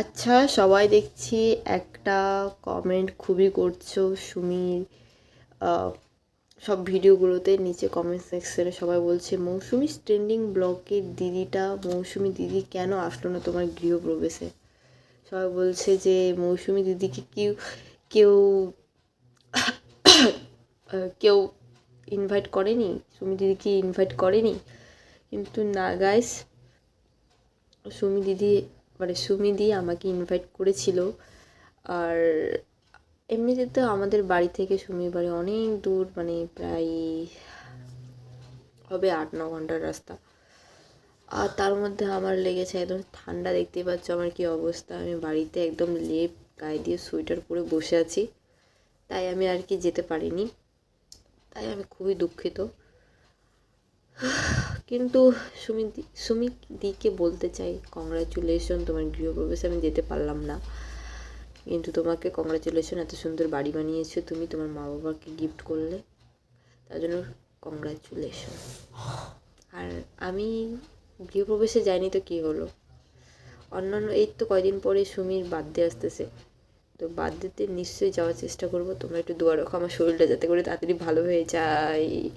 আচ্ছা সবাই দেখছি একটা কমেন্ট খুবই করছ সুমির। সব ভিডিওগুলোতে নিচে কমেন্ট সেকশনে সবাই বলছে মৌসুমি ট্রেন্ডিং ব্লগের দিদিটা, মৌসুমি দিদি কেন আসলো না তোমার গৃহপ্রবেশে? সবাই বলছে যে, মৌসুমি দিদিকে কেউ কেউ কেউ ইনভাইট করেনি? সুমি দিদিকে ইনভাইট করেনি? কিন্তু না গাইস সুমি দিদি মানে সুমি দি আমাকে ইনভাইট করেছিল। আর এমনিতে তো আমাদের বাড়ি থেকে সুমির বাড়ি অনেক দূর মানে প্রায় হবে আট, ন ঘণ্টার রাস্তা। আর তার মধ্যে আমার লেগেছে একদম ঠান্ডা দেখতেই পাচ্ছ আমার কি অবস্থা। আমি বাড়িতে একদম লেপ গায়ে দিয়ে সোয়েটার পরে বসে আছি। তাই আমি আর কি যেতে পারিনি। তাই আমি খুবই দুঃখিত। কিন্তু সুমি দি- সুমি দিকে বলতে চাই কংগ্রাচুলেশন তোমার গৃহপ্রবেশে আমি যেতে পারলাম না। কিন্তু তোমাকে কংগ্রাচুলেশন এত সুন্দর বাড়ি বানিয়েছো, তুমি তোমার মা বাবাকে গিফট করলে। তার জন্য কংগ্রাচুলেশন আর আমি গৃহপ্রবেশে যাইনি তো কী হলো? অন্যান্য, এই তো কয়দিন পরে সুমির বার্থডে আসতেছে। তো বার্থডেতে নিশ্চয়ই যাওয়ার চেষ্টা করব। তোমরা একটু দোয়া রাখো, আমার শরীরটা যাতে করে তাড়াতাড়ি ভালো হয়ে যায়।